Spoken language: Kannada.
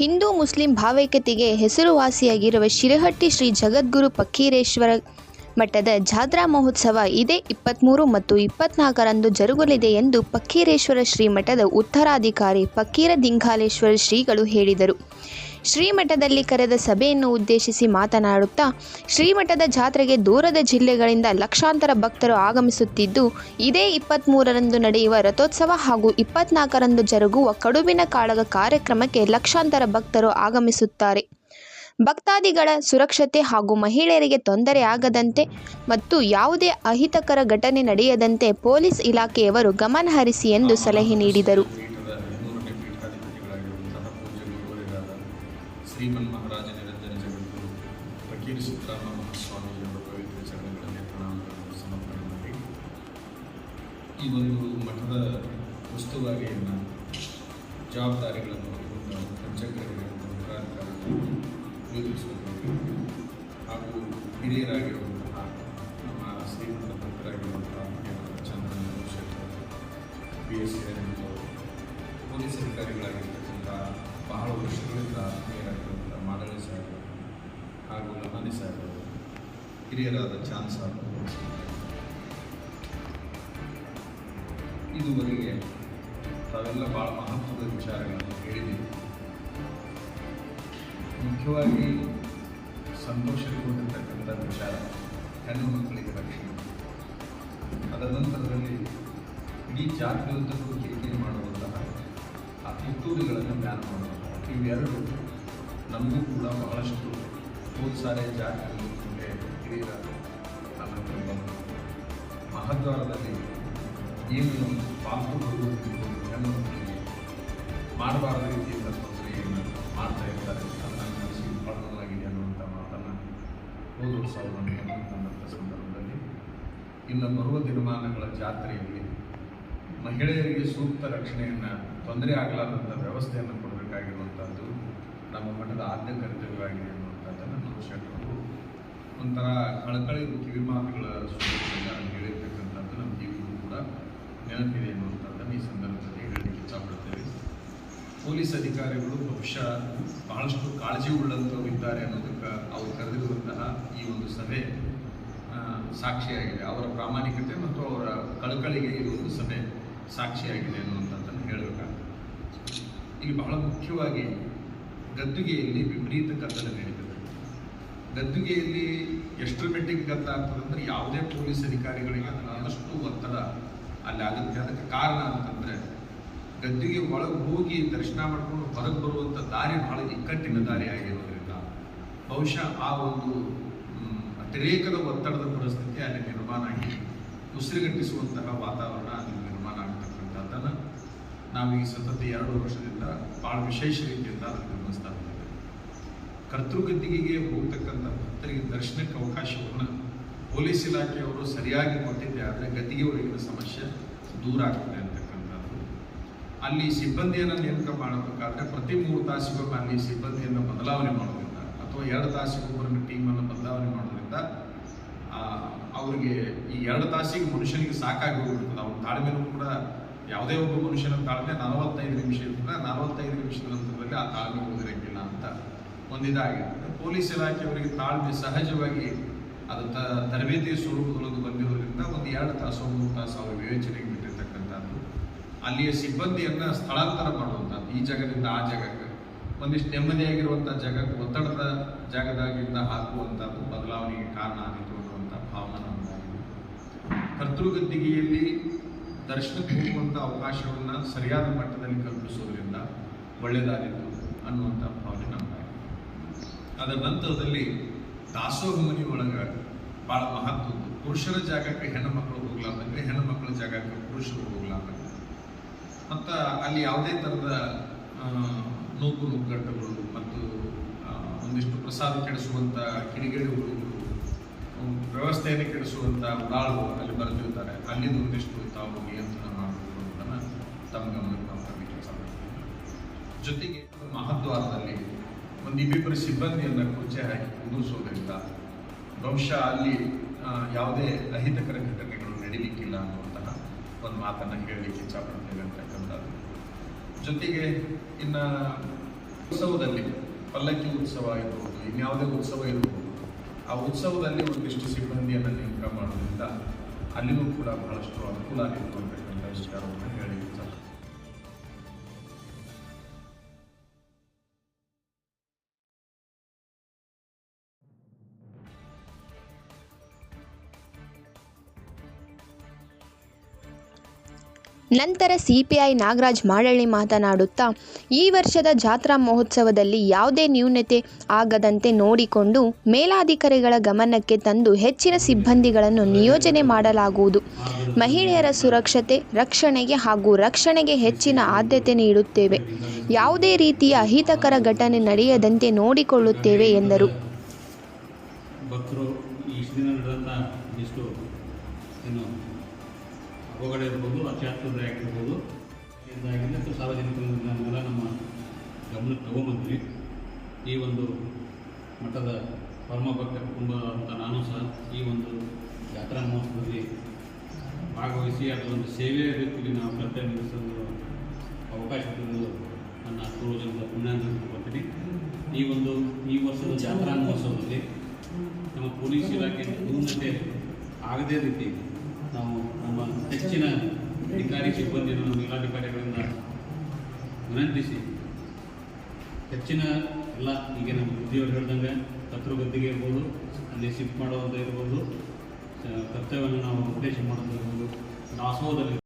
ಹಿಂದೂ ಮುಸ್ಲಿಂ ಭಾವೈಕ್ಯತೆಗೆ ಹೆಸರುವಾಸಿಯಾಗಿರುವ ಶಿರಹಟ್ಟಿ ಶ್ರೀ ಜಗದ್ಗುರು ಪಕ್ಕೀರೇಶ್ವರ ಮಠದ ಜಾತ್ರಾ ಮಹೋತ್ಸವ ಇದೇ ಇಪ್ಪತ್ತ್ಮೂರು ಮತ್ತು ಇಪ್ಪತ್ನಾಲ್ಕರಂದು ಜರುಗಲಿದೆ ಎಂದು ಪಕ್ಕೀರೇಶ್ವರ ಶ್ರೀ ಮಠದ ಉತ್ತರಾಧಿಕಾರಿ ಪಕ್ಕೀರ ದಿಂಗಾಲೇಶ್ವರ ಶ್ರೀಗಳು ಹೇಳಿದರು. ಶ್ರೀಮಠದಲ್ಲಿ ಕರೆದ ಸಭೆಯನ್ನು ಉದ್ದೇಶಿಸಿ ಮಾತನಾಡುತ್ತಾ, ಶ್ರೀಮಠದ ಜಾತ್ರೆಗೆ ದೂರದ ಜಿಲ್ಲೆಗಳಿಂದ ಲಕ್ಷಾಂತರ ಭಕ್ತರು ಆಗಮಿಸುತ್ತಿದ್ದು, ಇದೇ ಇಪ್ಪತ್ತ್ಮೂರರಂದು ನಡೆಯುವ ರಥೋತ್ಸವ ಹಾಗೂ ಇಪ್ಪತ್ನಾಲ್ಕರಂದು ಜರುಗುವ ಕಡುಬಿನ ಕಾಳಗ ಕಾರ್ಯಕ್ರಮಕ್ಕೆ ಲಕ್ಷಾಂತರ ಭಕ್ತರು ಆಗಮಿಸುತ್ತಾರೆ. ಭಕ್ತಾದಿಗಳ ಸುರಕ್ಷತೆ ಹಾಗೂ ಮಹಿಳೆಯರಿಗೆ ತೊಂದರೆ ಆಗದಂತೆ ಮತ್ತು ಯಾವುದೇ ಅಹಿತಕರ ಘಟನೆ ನಡೆಯದಂತೆ ಪೊಲೀಸ್ ಇಲಾಖೆಯವರು ಗಮನಹರಿಸಿ ಎಂದು ಸಲಹೆ ನೀಡಿದರು. ಶ್ರೀಮನ್ ಮಹಾರಾಜ ನಿರಂಜನ ಜಗದ್ಗುರು ಫಕೀರ ಸಿದ್ದರಾಮ ಮಹಾಸ್ವಾಮಿಯವರ ಪವಿತ್ರ ಚರಣಗಳಲ್ಲಿ ಪ್ರಣಾಮಗಳನ್ನು ಸಮರ್ಪಣೆ ಮಾಡಿ. ಈ ಒಂದು ಮಠದ ಉಸ್ತುವಾರಿಯನ್ನು, ಜವಾಬ್ದಾರಿಗಳನ್ನು ಪಂಚಗ್ರಹಿಗಳನ್ನು ಉತ್ತರಾಧಿಕಾರಿಗಳನ್ನು ನಿರ್ವಹಿಸುವುದಕ್ಕೆ ಹಾಗೂ ಹಿರಿಯರಾಗಿರುವಂತಹ ನಮ್ಮ ಶ್ರೀಮಂತ ಭಕ್ತರಾಗಿರುವಂತಹ ಚಂದ್ರನ ಶೇಖರ್ ಬಿ ಎಸ್ ಸಾಹೇಬರು ಹಿರಿಯರಾದ ಚಾನ್ಸ್ ಸಾಹೇಬರು ಇದುವರೆಗೆ ತಾವೆಲ್ಲ ಭಾಳ ಮಹತ್ವದ ವಿಚಾರಗಳನ್ನು ಹೇಳಿದ್ದೀವಿ ಮುಖ್ಯವಾಗಿ ಸಂತೋಷಗೊಂಡಿರ್ತಕ್ಕಂಥ ವಿಚಾರ, ಹೆಣ್ಣು ಮಕ್ಕಳಿಗೆ ರಕ್ಷಣೆ. ಅದರ ನಂತರದಲ್ಲಿ ಇಡೀ ಜಾತ್ರೆಯುದ್ದಕ್ಕೂ ಕಿರಿಕಿರಿ ಮಾಡುವಂತಹ ಆ ಕಿತ್ತೂರುಗಳನ್ನು ಬ್ಯಾನ್ ಮಾಡುವಂತಹ ಇವೆರಡು ನಮಗೂ ಕೂಡ ಬಹಳಷ್ಟು ಸಾರಿ ಜಾತ್ರೆ ಹಿರಿಯರ ನನ್ನ ಮಹದ್ವಾರದಲ್ಲಿ ಏನು ಪಾಲ್ತು ಬರುವಂಥದ್ದು ಹೆಣ್ಣು ಮಾಡಬಾರದ ರೀತಿಯಿಂದ ತೊಂದರೆಯನ್ನು ಮಾಡ್ತಾ ಇರ್ತಾರೆ ಅದನ್ನು ನೋವಾಗಿದೆ ಅನ್ನುವಂಥ ಮಾತನ್ನು ಹೋದ ವರ್ಷ ಸಂದರ್ಭದಲ್ಲಿ ಇನ್ನು ಬರುವ ದಿನಮಾನಗಳ ಜಾತ್ರೆಯಲ್ಲಿ ಮಹಿಳೆಯರಿಗೆ ಸೂಕ್ತ ರಕ್ಷಣೆಯನ್ನು ತೊಂದರೆ ಆಗಲಾರದಂಥ ವ್ಯವಸ್ಥೆಯನ್ನು ಕೊಡಬೇಕಾಗಿರುವಂಥದ್ದು ನಮ್ಮ ಮಠದ ಆದ್ಯ ಕರ್ತವ್ಯವಾಗಿದೆ ಒಂಥರ ಕಳಕಳಿ ಕಿವಿ ಮಾತುಗಳ ಸ್ವರೂಪದಿಂದ ಹೇಳಿರ್ತಕ್ಕಂಥದ್ದು ನಮ್ಮ ಈಗಲೂ ಕೂಡ ನೆನಪಿದೆ ಅನ್ನುವಂಥದ್ದನ್ನು ಈ ಸಂದರ್ಭದಲ್ಲಿ ಹೇಳಲಿಕ್ಕೆ ಇಚ್ಛಪಡ್ತೇವೆ. ಪೊಲೀಸ್ ಅಧಿಕಾರಿಗಳು ಬಹುಶಃ ಬಹಳಷ್ಟು ಕಾಳಜಿ ಉಳ್ಳಂಥವ್ರು ಇದ್ದಾರೆ ಅನ್ನೋದಕ್ಕೆ ಅವರು ಕರೆದಿರುವಂತಹ ಈ ಒಂದು ಸಭೆ ಸಾಕ್ಷಿಯಾಗಿದೆ. ಅವರ ಪ್ರಾಮಾಣಿಕತೆ ಮತ್ತು ಅವರ ಕಳಕಳಿಗೆ ಈ ಒಂದು ಸಭೆ ಸಾಕ್ಷಿಯಾಗಿದೆ ಅನ್ನುವಂಥದ್ದನ್ನು ಹೇಳಬೇಕಾಗ್ತದೆ. ಇಲ್ಲಿ ಬಹಳ ಮುಖ್ಯವಾಗಿ ಗದ್ದುಗೆಯಲ್ಲಿ ವಿಪರೀತ ಕತ್ತಲೆ ನಡೀತದೆ. ಗದ್ದುಗೆಯಲ್ಲಿ ಎಷ್ಟರ ಮಟ್ಟಿಗೆ ಗದ್ದ ಆಗ್ತದಂದ್ರೆ ಯಾವುದೇ ಪೊಲೀಸ್ ಅಧಿಕಾರಿಗಳಿಗೆ ಅದನ್ನಷ್ಟು ಒತ್ತಡ ಅಲ್ಲಿ ಆಗುತ್ತೆ. ಅದಕ್ಕೆ ಕಾರಣ ಅಂತಂದ್ರೆ ಗದ್ದುಗೆ ಒಳಗೆ ಹೋಗಿ ದರ್ಶನ ಮಾಡ್ಕೊಂಡು ಹೊರಗೆ ಬರುವಂಥ ದಾರಿ ಬಹಳ ಇಕ್ಕಟ್ಟಿನ ದಾರಿ ಆಗಿರೋದ್ರಿಂದ ಬಹುಶಃ ಆ ಒಂದು ಅತಿರೇಕದ ಒತ್ತಡದ ಪರಿಸ್ಥಿತಿ ಅಲ್ಲಿ ನಿರ್ಮಾಣ ಆಗಿ ಉಸಿರುಗಟ್ಟಿಸುವಂತಹ ವಾತಾವರಣ ಅಲ್ಲಿ ನಿರ್ಮಾಣ ಆಗ್ತಕ್ಕಂಥದ್ದನ್ನು ನಾವು ಈ ಸತತ ಎರಡು ವರ್ಷದಿಂದ ಭಾಳ ವಿಶೇಷ ರೀತಿಯಿಂದ ಅದನ್ನು ಗಮನಿಸ್ತಾ ಇದ್ದೇವೆ. ಕರ್ತೃಗದ್ದಿಗೆಗೆ ಹೋಗ್ತಕ್ಕಂಥ ಭಕ್ತರಿಗೆ ದರ್ಶನಕ್ಕೆ ಅವಕಾಶವನ್ನು ಪೊಲೀಸ್ ಇಲಾಖೆಯವರು ಸರಿಯಾಗಿ ಕೊಟ್ಟಿದ್ದೆ, ಆದರೆ ಗದ್ದಿಗೆವರೆಗಿನ ಸಮಸ್ಯೆ ದೂರ ಆಗ್ತದೆ ಅಂತಕ್ಕಂಥದ್ದು. ಅಲ್ಲಿ ಸಿಬ್ಬಂದಿಯನ್ನು ನೇಮಕ ಮಾಡಬೇಕಾದ್ರೆ ಪ್ರತಿ ಮೂರು ತಾಸಿಗೊಮ್ಮೆ ಅಲ್ಲಿ ಸಿಬ್ಬಂದಿಯನ್ನು ಬದಲಾವಣೆ ಮಾಡೋದ್ರಿಂದ ಅಥವಾ ಎರಡು ತಾಸಿಗೊಬ್ಬರನ್ನ ಟೀಮನ್ನು ಬದಲಾವಣೆ ಮಾಡೋದ್ರಿಂದ ಅವರಿಗೆ ಈ ಎರಡು ತಾಸಿಗೆ ಮನುಷ್ಯನಿಗೆ ಸಾಕಾಗಿ ಹೋಗ್ಬಿಡ್ತದೆ. ಅವ್ರ ತಾಳ್ಮೆನೂ ಕೂಡ ಯಾವುದೇ ಒಬ್ಬ ಮನುಷ್ಯನ ತಾಳ್ಮೆ ನಲವತ್ತೈದು ನಿಮಿಷ ಇರ್ತದೆ. ನಲವತ್ತೈದು ನಿಮಿಷದ ನಂತರದಲ್ಲಿ ಆ ತಾಳ್ಮೆ ಹೋಗಿರಂಗಿಲ್ಲ ಅಂತ ಒಂದಿದಾಗಿರ್ತದೆ ಪೊಲೀಸ್ ಇಲಾಖೆಯವರಿಗೆ ತಾಳ್ಮೆ ಸಹಜವಾಗಿ ಅದು ತ ತರಬೇತಿ ಸ್ವರೂಪದೊಳಗೆ ಬಂದಿರೋದ್ರಿಂದ ಒಂದು ಎರಡು ತಾಸು, ಮೂರು ತಾಸು ಅವರ ವಿವೇಚನೆಗೆ ಬಿಟ್ಟಿರ್ತಕ್ಕಂಥದ್ದು. ಅಲ್ಲಿಯ ಸಿಬ್ಬಂದಿಯನ್ನು ಸ್ಥಳಾಂತರ ಮಾಡುವಂಥದ್ದು, ಈ ಜಾಗದಿಂದ ಆ ಜಾಗಕ್ಕೆ. ಒಂದಿಷ್ಟು ನೆಮ್ಮದಿಯಾಗಿರುವಂಥ ಜಾಗಕ್ಕೆ, ಒತ್ತಡದ ಜಾಗದಾಗಿಂದ ಹಾಕುವಂಥದ್ದು ಬದಲಾವಣೆಗೆ ಕಾರಣ ಆಗಿತ್ತು ಅನ್ನುವಂಥ ಭಾವನೆ ನಮ್ಮದಾಗಿದೆ ಕರ್ತೃಗದ್ದಿಗೆಯಲ್ಲಿ ದರ್ಶನಕ್ಕೆ ಹೋಗುವಂಥ ಅವಕಾಶವನ್ನು ಸರಿಯಾದ ಮಟ್ಟದಲ್ಲಿ ಕಲ್ಪಿಸೋದ್ರಿಂದ ಒಳ್ಳೆಯದಾಗಿತ್ತು ಅನ್ನುವಂಥ ಭಾವನೆ ನಮ್ಮದಾಗಿದೆ ಅದರ ನಂತರದಲ್ಲಿ ದಾಸೋಹ ಮನೆ ಒಳಗೆ ಭಾಳ ಮಹತ್ವ ಪುರುಷರ ಜಾಗಕ್ಕೆ ಹೆಣ್ಣು ಮಕ್ಕಳು ಹೋಗ್ಲಾರ್ದಂಗೆ ಹೆಣ್ಣು ಮಕ್ಕಳ ಜಾಗಕ್ಕೆ ಪುರುಷರು ಹೋಗ್ಲಾರ್ದಂಗೆ ಮತ್ತು ಅಲ್ಲಿ ಯಾವುದೇ ಥರದ ನೂಕು ನುಗ್ಗಟ್ಟುಗಳು ಮತ್ತು ಒಂದಿಷ್ಟು ಪ್ರಸಾದ ಕೆಡಿಸುವಂಥ ಕಿಡಿಗೇಡಿಗಳು ವ್ಯವಸ್ಥೆಯನ್ನು ಕೆಡಿಸುವಂಥ ಉಡಾಳು ಅಲ್ಲಿ ಬರೆದಿರ್ತಾರೆ ಅಲ್ಲಿಂದ ಒಂದಿಷ್ಟು ತಾವು ನಿಯಂತ್ರಣ ಮಾಡಬೇಕು ಅಂತ ತಮ್ಮ ಗಮನಕ್ಕೆ ನಾವು ಜೊತೆಗೆ ಮಹದ್ವಾರದಲ್ಲಿ ಒಂದು ಇಬ್ಬಿಬ್ಬರು ಸಿಬ್ಬಂದಿಯನ್ನು ಕುರ್ಚೆ ಹಾಕಿ ಕುಂದಿರಿಸೋದ್ರಿಂದ ಬಹುಶಃ ಅಲ್ಲಿ ಯಾವುದೇ ಅಹಿತಕರ ಘಟನೆಗಳು ನಡೀಲಿಕ್ಕಿಲ್ಲ ಅನ್ನುವಂತಹ ಒಂದು ಮಾತನ್ನು ಹೇಳಲಿಕ್ಕೆ ಇಚ್ಛಪಡ್ತೇವೆ ಅಂತಕ್ಕಂಥದ್ದು. ಜೊತೆಗೆ ಇನ್ನು ಉತ್ಸವದಲ್ಲಿ ಪಲ್ಲಕ್ಕಿ ಉತ್ಸವ ಇರ್ಬೋದು, ಇನ್ಯಾವುದೇ ಉತ್ಸವ ಇರಬಹುದು ಆ ಉತ್ಸವದಲ್ಲಿ ಒಂದಿಷ್ಟು ಸಿಬ್ಬಂದಿಯನ್ನು ನೇಮಕ ಮಾಡೋದ್ರಿಂದ ಅಲ್ಲಿಗೂ ಕೂಡ ಬಹಳಷ್ಟು ಅನುಕೂಲ ಆಗಿತ್ತು ಅಂತಕ್ಕಂಥ ನಂತರ ಸಿಪಿಐ ನಾಗರಾಜ್ ಮಾಡಳ್ಳಿ ಮಾತನಾಡುತ್ತಾ, ಈ ವರ್ಷದ ಜಾತ್ರಾ ಮಹೋತ್ಸವದಲ್ಲಿ ಯಾವುದೇ ನ್ಯೂನತೆ ಆಗದಂತೆ ನೋಡಿಕೊಂಡು ಮೇಲಾಧಿಕಾರಿಗಳ ಗಮನಕ್ಕೆ ತಂದು ಹೆಚ್ಚಿನ ಸಿಬ್ಬಂದಿಗಳನ್ನು ನಿಯೋಜನೆ ಮಾಡಲಾಗುವುದು. ಮಹಿಳೆಯರ ಸುರಕ್ಷತೆ, ರಕ್ಷಣೆಗೆ ಹಾಗೂ ರಕ್ಷಣೆಗೆ ಹೆಚ್ಚಿನ ಆದ್ಯತೆ ನೀಡುತ್ತೇವೆ. ಯಾವುದೇ ರೀತಿಯ ಅಹಿತಕರ ಘಟನೆ ನಡೆಯದಂತೆ ನೋಡಿಕೊಳ್ಳುತ್ತೇವೆ, ಎಂದರು. ಅವಘಡ ಇರ್ಬೋದು ಅತ್ಯಾಚಾರ ಆಗಿರ್ಬೋದು. ಇದಾಗಿದೆ ಮತ್ತು ಸಾರ್ವಜನಿಕರನ್ನೆಲ್ಲ ನಮ್ಮ ಗಮನಕ್ಕೆ ತಗೊಂಬಂದ್ವಿ. ಈ ಒಂದು ಮಠದ ಪರಮ ಭಕ್ತ ಕುಟುಂಬ ಅಂತ ನಾನು ಸಹ ಈ ಒಂದು ಜಾತ್ರಾ ಮಹೋತ್ಸವದಲ್ಲಿ ಭಾಗವಹಿಸಿ ಅದರ ಒಂದು ಸೇವೆಯ ರೀತಿಯಲ್ಲಿ ನಾವು ಕರ್ತವ್ಯ ಅವಕಾಶ ಕೊಡಲು ನನ್ನ ಪೂರ್ವಜನದ ಪುಣ್ಯಾಂಗ ಈ ಒಂದು ಈ ವರ್ಷದ ಜಾತ್ರಾ ಮಹೋತ್ಸವದಲ್ಲಿ ನಮ್ಮ ಪೊಲೀಸ್ ಇಲಾಖೆ ನ್ಯೂನತೆ ಆಗದೇ ರೀತಿ ನಾವು ನಮ್ಮ ಹೆಚ್ಚಿನ ಅಧಿಕಾರಿ ಸಿಬ್ಬಂದಿಯನ್ನು ನಮ್ಮ ಜಿಲ್ಲಾಧಿಕಾರಿಗಳಿಂದ ವಿನಂತಿಸಿ, ಹೆಚ್ಚಿನ ಎಲ್ಲ ಈಗ ನಮ್ಮ ಉದ್ಯೋಗ ಹೇಳ್ದಂಗೆ ಕತ್ರು ಗದ್ದಿಗೆ ಇರ್ಬೋದು, ಅಲ್ಲಿ ಶಿಫ್ಟ್ ಮಾಡೋದು ಇರ್ಬೋದು ಕರ್ತವ್ಯವನ್ನು ನಾವು ಉದ್ದೇಶ ಮಾಡೋದು ಇರ್ಬೋದು ದಾಸೋಹದಲ್ಲಿ